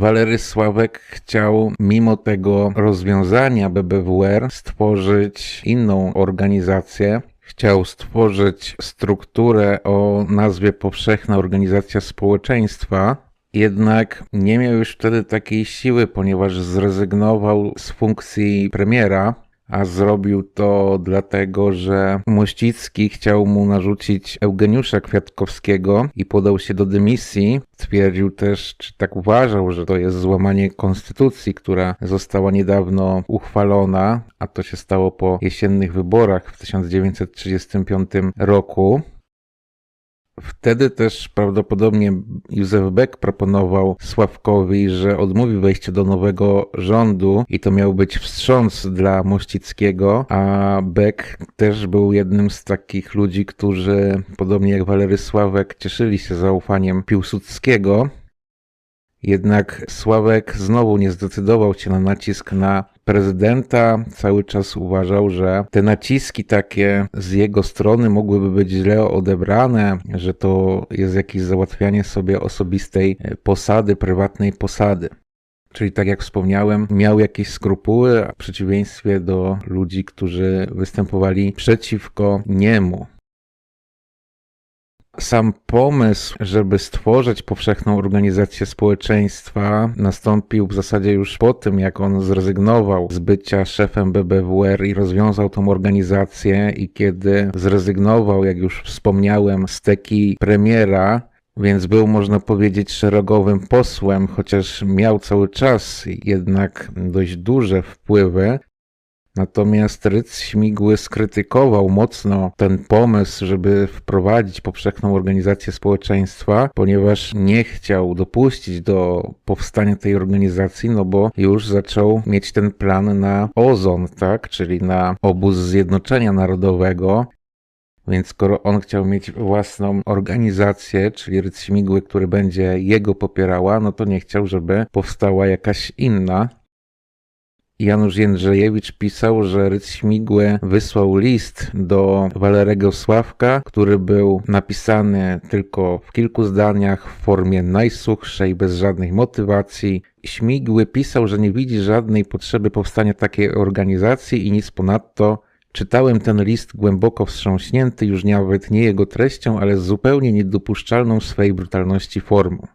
Walery Sławek chciał mimo tego rozwiązania BBWR stworzyć inną organizację. Chciał stworzyć strukturę o nazwie Powszechna Organizacja Społeczeństwa, jednak nie miał już wtedy takiej siły, ponieważ zrezygnował z funkcji premiera, a zrobił to dlatego, że Mościcki chciał mu narzucić Eugeniusza Kwiatkowskiego i podał się do dymisji. Twierdził też, czy tak uważał, że to jest złamanie konstytucji, która została niedawno uchwalona, a to się stało po jesiennych wyborach w 1935 roku. Wtedy też prawdopodobnie Józef Beck proponował Sławkowi, że odmówi wejścia do nowego rządu i to miał być wstrząs dla Mościckiego, a Beck też był jednym z takich ludzi, którzy podobnie jak Walery Sławek cieszyli się zaufaniem Piłsudskiego. Jednak Sławek znowu nie zdecydował się na nacisk na prezydenta. Cały czas uważał, że te naciski takie z jego strony mogłyby być źle odebrane, że to jest jakieś załatwianie sobie osobistej posady, prywatnej posady. Czyli tak jak wspomniałem, miał jakieś skrupuły, w przeciwieństwie do ludzi, którzy występowali przeciwko niemu. Sam pomysł, żeby stworzyć powszechną organizację społeczeństwa, nastąpił w zasadzie już po tym, jak on zrezygnował z bycia szefem BBWR i rozwiązał tą organizację, i kiedy zrezygnował, jak już wspomniałem, z teki premiera, więc był, można powiedzieć, szeregowym posłem, chociaż miał cały czas jednak dość duże wpływy, Natomiast Rydz Śmigły skrytykował mocno ten pomysł, żeby wprowadzić powszechną organizację społeczeństwa, ponieważ nie chciał dopuścić do powstania tej organizacji, no bo już zaczął mieć ten plan na ozon, tak, czyli na obóz zjednoczenia narodowego. Więc skoro on chciał mieć własną organizację, czyli Rydz Śmigły, który będzie jego popierała, no to nie chciał, żeby powstała jakaś inna. Janusz Jędrzejewicz pisał, że Rydz Śmigły wysłał list do Walerego Sławka, który był napisany tylko w kilku zdaniach w formie najsuchszej, bez żadnych motywacji. Śmigły pisał, że nie widzi żadnej potrzeby powstania takiej organizacji i nic ponadto. Czytałem ten list głęboko wstrząśnięty już nawet nie jego treścią, ale zupełnie niedopuszczalną w swej brutalności formą.